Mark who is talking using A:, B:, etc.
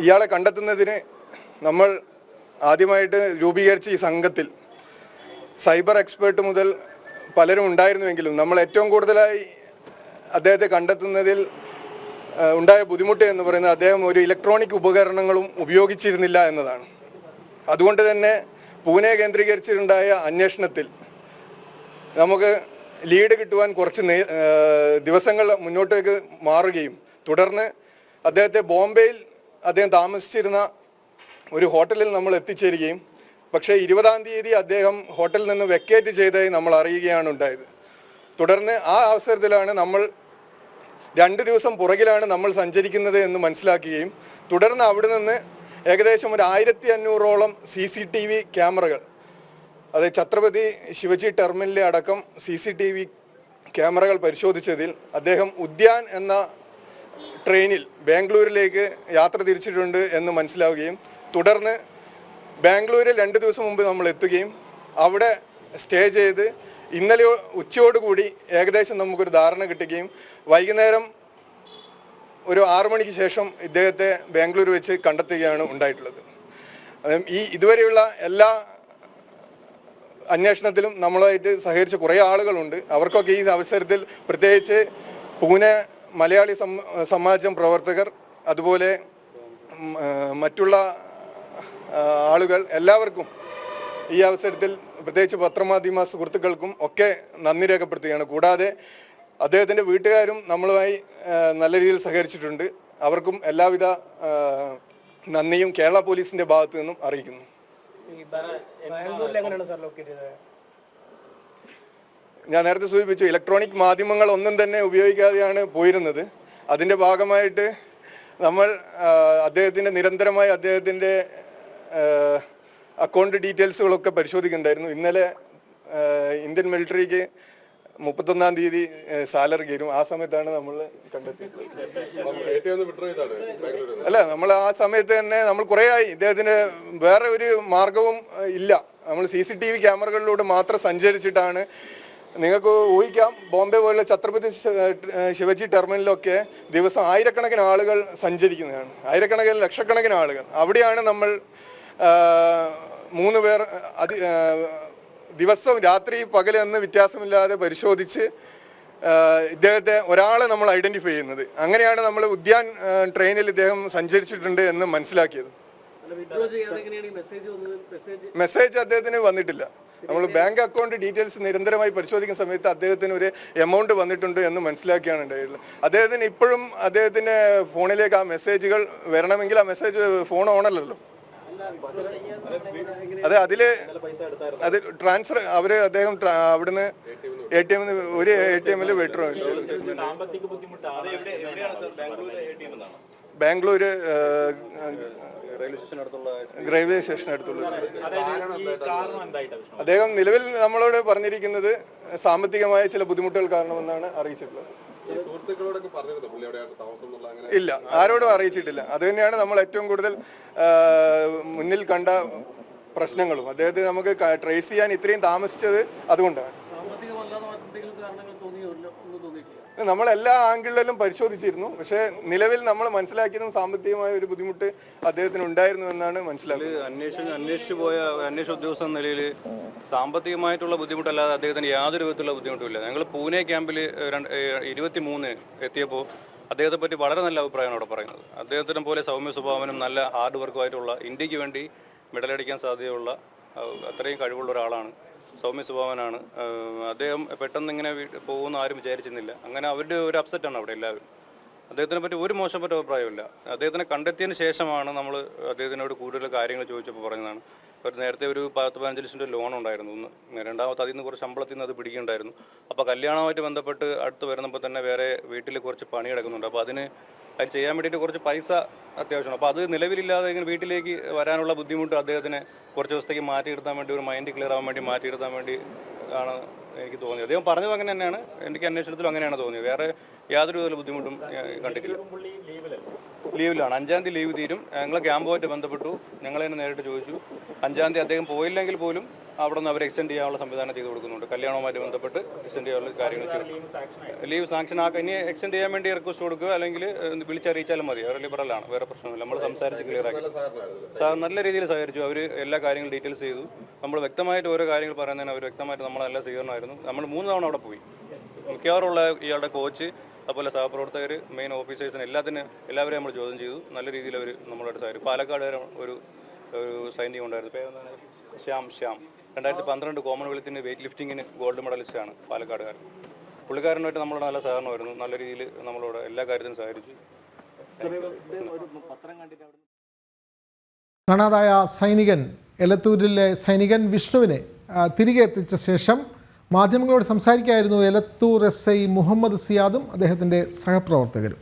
A: ഇയാളെ കണ്ടെത്തുന്നതിന് നമ്മൾ ആദ്യമായിട്ട് രൂപീകരിച്ച ഈ സംഘത്തിൽ സൈബർ എക്സ്പേർട്ട് മുതൽ പലരും ഉണ്ടായിരുന്നുവെങ്കിലും നമ്മൾ ഏറ്റവും കൂടുതലായി അദ്ദേഹത്തെ കണ്ടെത്തുന്നതിൽ ഉണ്ടായ ബുദ്ധിമുട്ട് എന്ന് പറയുന്നത് അദ്ദേഹം ഒരു ഇലക്ട്രോണിക് ഉപകരണങ്ങളും ഉപയോഗിച്ചിരുന്നില്ല എന്നതാണ്. അതുകൊണ്ട് തന്നെ പൂനെ കേന്ദ്രീകരിച്ചിട്ടുണ്ടായ അന്വേഷണത്തിൽ നമുക്ക് ലീഡ് കിട്ടുവാൻ കുറച്ച് ദിവസങ്ങൾ മുന്നോട്ടേക്ക് മാറുകയും തുടർന്ന് അദ്ദേഹത്തെ ബോംബെയിൽ അദ്ദേഹം താമസിച്ചിരുന്ന ഒരു ഹോട്ടലിൽ നമ്മൾ എത്തിച്ചേരുകയും പക്ഷേ ഇരുപതാം തീയതി അദ്ദേഹം ഹോട്ടലിൽ നിന്ന് വെക്കേറ്റ് ചെയ്തതായി നമ്മൾ അറിയുകയാണ് ഉണ്ടായത്. തുടർന്ന് ആ അവസരത്തിലാണ് നമ്മൾ രണ്ട് ദിവസം പുറകിലാണ് നമ്മൾ സഞ്ചരിക്കുന്നത് എന്ന് മനസ്സിലാക്കുകയും തുടർന്ന് അവിടെ നിന്ന് ഏകദേശം ഒരു ആയിരത്തി അഞ്ഞൂറോളം സി സി ടി വി ക്യാമറകൾ അത് ഛത്രപതി ശിവജി ടെർമിനലിലെ അടക്കം സി സി ടി വി ക്യാമറകൾ പരിശോധിച്ചതിൽ അദ്ദേഹം ഉദ്യാൻ എന്ന ട്രെയിനിൽ ബാംഗ്ലൂരിലേക്ക് യാത്ര തിരിച്ചിട്ടുണ്ട് എന്ന് മനസ്സിലാവുകയും തുടർന്ന് ബാംഗ്ലൂരിൽ രണ്ട് ദിവസം മുമ്പ് നമ്മൾ എത്തുകയും അവിടെ സ്റ്റേ ചെയ്ത് ഇന്നലെ ഉച്ചയോടുകൂടി ഏകദേശം നമുക്കൊരു ധാരണ കിട്ടുകയും വൈകുന്നേരം ഒരു ആറു മണിക്ക് ശേഷം ഇദ്ദേഹത്തെ ബാംഗ്ലൂർ വെച്ച് കണ്ടെത്തുകയാണ് ഉണ്ടായിട്ടുള്ളത്. ഈ ഇതുവരെയുള്ള എല്ലാ അന്വേഷണത്തിലും നമ്മളായിട്ട് സഹകരിച്ച കുറേ ആളുകളുണ്ട്. അവർക്കൊക്കെ ഈ അവസരത്തിൽ പ്രത്യേകിച്ച് പൂനെ മലയാളി സമാജം പ്രവർത്തകർ അതുപോലെ മറ്റുള്ള ആളുകൾ എല്ലാവർക്കും ഈ അവസരത്തിൽ പ്രത്യേകിച്ച് പത്രമാധ്യമ സുഹൃത്തുക്കൾക്കും ഒക്കെ നന്ദി രേഖപ്പെടുത്തുകയാണ്. കൂടാതെ അദ്ദേഹത്തിന്റെ വീട്ടുകാരും നമ്മളുമായി നല്ല രീതിയിൽ സഹകരിച്ചിട്ടുണ്ട്. അവർക്കും എല്ലാവിധ നന്ദിയും കേരള പോലീസിന്റെ ഭാഗത്തു നിന്നും അറിയിക്കുന്നു
B: ഈ ബാംഗ്ലൂരിൽ എങ്ങനെയാണ് സാർ ലൊക്കേറ്റ് ചെയ്തത്
A: ഞാൻ നേരത്തെ സൂചിപ്പിച്ചു ഇലക്ട്രോണിക് മാധ്യമങ്ങൾ ഒന്നും തന്നെ ഉപയോഗിക്കാതെയാണ് പോയിരുന്നത്. അതിന്റെ ഭാഗമായിട്ട് നമ്മൾ അദ്ദേഹത്തിന്റെ നിരന്തരമായി അദ്ദേഹത്തിന്റെ അക്കൗണ്ട് ഡീറ്റെയിൽസുകളൊക്കെ പരിശോധിക്കുന്നുണ്ടായിരുന്നു. ഇന്നലെ ഇന്ത്യൻ മിലിറ്ററിക്ക് മുപ്പത്തൊന്നാം തീയതി സാലറി കയറും. ആ സമയത്താണ് നമ്മൾ
C: കണ്ടെത്തിയത്.
A: അല്ല നമ്മൾ ആ സമയത്ത് തന്നെ നമ്മൾ കുറേ ആയി. ഇദ്ദേഹത്തിന് വേറെ ഒരു മാർഗവും ഇല്ല. നമ്മൾ സി സി ടി വി ക്യാമറകളിലൂടെ മാത്രം സഞ്ചരിച്ചിട്ടാണ് നിങ്ങൾക്ക് ഊഹിക്കാം ബോംബെ പോലുള്ള ഛത്രപതി ശിവജി ടെർമിനലിലൊക്കെ ദിവസം ആയിരക്കണക്കിന് ആളുകൾ സഞ്ചരിക്കുന്നതാണ്. ആയിരക്കണക്കിന് ലക്ഷക്കണക്കിന് ആളുകൾ. അവിടെയാണ് നമ്മൾ മൂന്ന് പേർ അതി ദിവസം ദിവസവും രാത്രി പകൽ എന്ന് വ്യത്യാസമില്ലാതെ പരിശോധിച്ച് ഇദ്ദേഹത്തെ ഒരാളെ നമ്മൾ ഐഡന്റിഫൈ ചെയ്യുന്നത്. അങ്ങനെയാണ് നമ്മൾ ഉദ്യാൻ ട്രെയിനിൽ ഇദ്ദേഹം സഞ്ചരിച്ചിട്ടുണ്ട് എന്ന് മനസ്സിലാക്കിയത്.
B: മെസ്സേജ്
A: അദ്ദേഹത്തിന് വന്നിട്ടില്ല. നമ്മൾ ബാങ്ക് അക്കൗണ്ട് ഡീറ്റെയിൽസ് നിരന്തരമായി പരിശോധിക്കുന്ന സമയത്ത് അദ്ദേഹത്തിന് ഒരു എമൗണ്ട് വന്നിട്ടുണ്ട് എന്ന് മനസ്സിലാക്കിയാണ് ഉണ്ടായിരുന്നത്. അദ്ദേഹത്തിന് ഇപ്പോഴും അദ്ദേഹത്തിന്റെ ഫോണിലേക്ക് ആ മെസ്സേജുകൾ വരണമെങ്കിൽ ആ മെസ്സേജ് ഫോൺ ഓണല്ലോ അതെ അതിൽ അത് ട്രാൻസ്ഫർ അവർ അദ്ദേഹം അവിടുന്ന് എ ടി എമ്മിൽ ഒരു എ ടി എമ്മിൽ വിഡ്രോ ബാംഗ്ലൂര്
C: റെയിൽവേ സ്റ്റേഷൻ അടുത്തുള്ള
A: അദ്ദേഹം നിലവിൽ നമ്മളോട് പറഞ്ഞിരിക്കുന്നത് സാമ്പത്തികമായ ചില ബുദ്ധിമുട്ടുകൾ കാരണമെന്നാണ് അറിയിച്ചിട്ടുള്ളത്. ഇല്ല ആരോടും അറിയിച്ചിട്ടില്ല. അത് തന്നെയാണ് നമ്മൾ ഏറ്റവും കൂടുതൽ മുന്നിൽ കണ്ട പ്രശ്നങ്ങളും. അദ്ദേഹത്തെ നമുക്ക് ട്രേസ് ചെയ്യാൻ ഇത്രയും താമസിച്ചത് അതുകൊണ്ടാണ്.
B: ഒന്നും തോന്നിയിട്ടില്ല.
A: നമ്മൾ എല്ലാ ആംഗിളിലും പരിശോധിച്ചിരുന്നു. പക്ഷേ നിലവിൽ നമ്മൾ മനസ്സിലാക്കിയതും സാമ്പത്തികമായ ഒരു ബുദ്ധിമുട്ട് അദ്ദേഹത്തിന് ഉണ്ടായിരുന്നു എന്നാണ് മനസ്സിലാക്കുന്നത്.
D: അന്വേഷണം അന്വേഷിച്ചു പോയ അന്വേഷണ ഉദ്യോഗസ്ഥ എന്ന നിലയിൽ സാമ്പത്തികമായിട്ടുള്ള ബുദ്ധിമുട്ടല്ലാതെ അദ്ദേഹത്തിന് യാതൊരു വിധത്തിലുള്ള ബുദ്ധിമുട്ടില്ല ഞങ്ങൾ പൂനെ ക്യാമ്പിൽ ഇരുപത്തി മൂന്ന് എത്തിയപ്പോൾ അദ്ദേഹത്തെ പറ്റി വളരെ നല്ല അഭിപ്രായമാണ് അവിടെ പറയുന്നത്. അദ്ദേഹത്തിനെ പോലെ സൗമ്യ സ്വഭാവനും നല്ല ഹാർഡ് വർക്കുമായിട്ടുള്ള ഇന്ത്യയ്ക്ക് വേണ്ടി മെഡലടിക്കാൻ സാധ്യതയുള്ള അത്രയും കഴിവുള്ള ഒരാളാണ്. സൗമ്യ സ്വഭാവനാണ്. അദ്ദേഹം പെട്ടെന്ന് ഇങ്ങനെ പോകുമെന്ന് ആരും വിചാരിച്ചിരുന്നില്ല. അങ്ങനെ അവരുടെ ഒരു അപ്സെറ്റാണ് അവിടെ എല്ലാവരും. അദ്ദേഹത്തിനെ പറ്റി ഒരു മോശപ്പെട്ട അഭിപ്രായമില്ല അദ്ദേഹത്തിനെ കണ്ടെത്തിയതിന് ശേഷമാണ് നമ്മൾ അദ്ദേഹത്തിനോട് കൂടുതൽ കാര്യങ്ങൾ ചോദിച്ചപ്പോൾ പറഞ്ഞതാണ്. ഒരു നേരത്തെ ഒരു പത്ത് പതിനഞ്ച് ലക്ഷം ലോൺ ഉണ്ടായിരുന്നു. ഒന്ന് രണ്ടാമത്തെ അതിൽ നിന്ന് കുറച്ച് ശമ്പളത്തിൽ നിന്ന് അത് പിടിക്കുന്നുണ്ടായിരുന്നു അപ്പോൾ കല്യാണവുമായിട്ട് ബന്ധപ്പെട്ട് അടുത്ത് വരുന്നപ്പോൾ തന്നെ വേറെ വീട്ടിൽ കുറച്ച് പണി കിടക്കുന്നുണ്ട് അപ്പോൾ അതിന് അത് ചെയ്യാൻ വേണ്ടിയിട്ട് കുറച്ച് പൈസ അത്യാവശ്യമാണ്. അപ്പോൾ അത് നിലവിലില്ലാതെ ഇങ്ങനെ വീട്ടിലേക്ക് വരാനുള്ള ബുദ്ധിമുട്ട് അദ്ദേഹത്തിന് കുറച്ച് ദിവസത്തേക്ക് മാറ്റിയെടുത്താൻ വേണ്ടി ഒരു മൈൻഡ് ക്ലിയർ ആവാൻ വേണ്ടി മാറ്റിയെടുത്താൻ വേണ്ടി ആണ് എനിക്ക് തോന്നിയത്. അദ്ദേഹം പറഞ്ഞത് അങ്ങനെ തന്നെയാണ്. എനിക്ക് അന്വേഷണത്തിലും അങ്ങനെയാണ് തോന്നിയത്. വേറെ യാതൊരു വിധ ബുദ്ധിമുട്ടും കണ്ടിട്ടില്ല. ലീവിലാണ്. അഞ്ചാം തീയതി ലീവ് തീരും. ഞങ്ങൾ ക്യാമ്പുമായിട്ട് ബന്ധപ്പെട്ടു. ഞങ്ങൾ തന്നെ നേരിട്ട് ചോദിച്ചു. അഞ്ചാം തീയതി അദ്ദേഹം പോയില്ലെങ്കിൽ പോലും അവിടെ നിന്ന് അവർ എക്സ്റ്റെൻഡ് ചെയ്യാനുള്ള സംവിധാനം ചെയ്തു കൊടുക്കുന്നുണ്ട്. കല്യാണവുമായി ബന്ധപ്പെട്ട് എക്സ്റ്റെൻഡ് ചെയ്യാനുള്ള കാര്യങ്ങൾ ലീവ് സാങ്ഷൻ ആക്കാൻ ഇനി എക്സ്റ്റെൻഡ് ചെയ്യാൻ വേണ്ടി റിക്വസ്റ്റ് കൊടുക്കുക അല്ലെങ്കിൽ വിളിച്ചറിയിച്ചാലും മതി. അവർ ലിബറലാണ് വേറെ പ്രശ്നമില്ല നമ്മൾ സംസാരിച്ച് ക്ലിയർ ആക്കി. സാർ നല്ല രീതിയിൽ സഹകരിച്ചു. അവർ എല്ലാ കാര്യങ്ങളും ഡീറ്റെയിൽസ് ചെയ്തു. നമ്മൾ വ്യക്തമായിട്ട് ഓരോ കാര്യങ്ങൾ പറയുന്നതിന് അവർ വ്യക്തമായിട്ട് നമ്മളെല്ലാം സ്വീകരണമായിരുന്നു. നമ്മൾ മൂന്ന് തവണ അവിടെ പോയി. മിക്കവാറുള്ള ഇയാളുടെ കോച്ച് അതുപോലെ സഹപ്രവർത്തകർ മെയിൻ ഓഫീസേഴ്സിന് എല്ലാത്തിനും എല്ലാവരെയും നമ്മൾ ചോദ്യം ചെയ്തു. നല്ല രീതിയിൽ അവർ നമ്മളോട് പാലക്കാട് വരെ ഒരു ഒരു സൈനികം ഉണ്ടായിരുന്നു. പേര് ശ്യാം ശ്യാം. രണ്ടായിരത്തി പന്ത്രണ്ട് കോമൺവെൽത്തിന് വെയിറ്റ് ലിഫ്റ്റിങ്ങിന് ഗോൾഡ് മെഡലിസ്റ്റാണ് പാലക്കാടുകാരൻ. പുള്ളിക്കാരനായിട്ട് നമ്മളോട് നല്ല സഹകരണമായിരുന്നു. നല്ല രീതിയിൽ നമ്മളോട് എല്ലാ കാര്യത്തിനും സഹകരിച്ചു.
E: കാണാതായ സൈനികൻ എലത്തൂരിലെ സൈനികൻ വിഷ്ണുവിനെ തിരികെ എത്തിച്ച ശേഷം മാധ്യമങ്ങളോട് സംസാരിക്കായിരുന്നു എലത്തൂർ എസ് ഐ മുഹമ്മദ് സിയാദും അദ്ദേഹത്തിന്റെ സഹപ്രവർത്തകരും.